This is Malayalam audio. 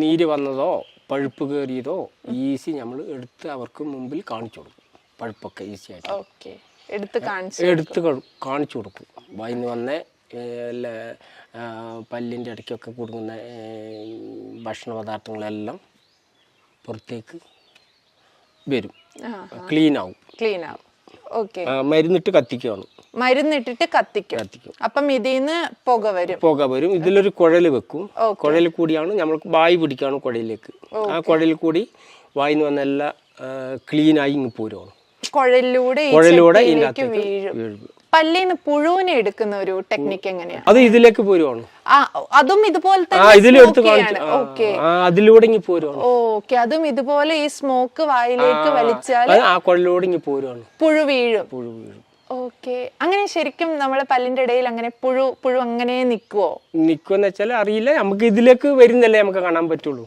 നീര് വന്നതോ പഴുപ്പ് കയറിയതോ ഈസി നമ്മൾ എടുത്ത് അവർക്ക് മുമ്പിൽ കാണിച്ചു കൊടുക്കും. പഴുപ്പൊക്കെ ഈസി ആയിട്ട്. ഓക്കെ. എടുത്ത് കാണിച്ചു എടുത്ത് കാണിച്ചു കൊടുക്കും. വൈന്ന് വന്ന് പല്ലിന്റെ ഇടയ്ക്കൊക്കെ കൊടുക്കുന്ന ഭക്ഷണ പദാർത്ഥങ്ങളെല്ലാം പുറത്തേക്ക് വരും. ക്ലീൻ ആവും. ക്ലീൻ ആവും. ഓക്കെ. മരുന്നിട്ട് കത്തിക്കുകയാണ് മരുന്നിട്ടിട്ട് കത്തിക്കും. കത്തിക്കും. അപ്പം ഇതിന്ന് പുക വരും. പുക വരും. ഇതിലൊരു കുഴൽ വെക്കും. കുഴൽ കൂടിയാണ് നമ്മൾ വായ് പിടിക്കുകയാണ് കുഴലിലേക്ക്. ആ കുഴലിൽ കൂടി വായിന്ന് വന്ന ക്ലീൻ ആയി ഇങ്ങ് പോരുവാണ്. കുഴലിലൂടെ കുഴലിലൂടെ വീഴും. പല്ലിന്ന് പുഴുവിനെ എടുക്കുന്ന ഒരു ടെക്നിക്ക് എങ്ങനെയാണ് അത് ഇതിലേക്ക് പോരുവാണ്. ആ അതും ഇതുപോലെ തന്നെ. ഓക്കെ. അതിലൂടെ ഓക്കെ അതും ഇതുപോലെ ഈ സ്മോക്ക് വായിലേക്ക് വലിച്ചാൽ ആ കുഴലിലൂടെ പുഴു വീഴും. പുഴു വീഴും. ഓക്കെ. അങ്ങനെ ശരിക്കും നമ്മളെ പല്ലിന്റെ ഇടയിൽ അങ്ങനെ പുഴു പുഴു അങ്ങനെ നിക്കുവോ? നിക്കുമെന്ന് വെച്ചാൽ അറിയില്ല. നമുക്ക് ഇതിലേക്ക് വരുന്നല്ലേ നമുക്ക് കാണാൻ പറ്റുള്ളൂ.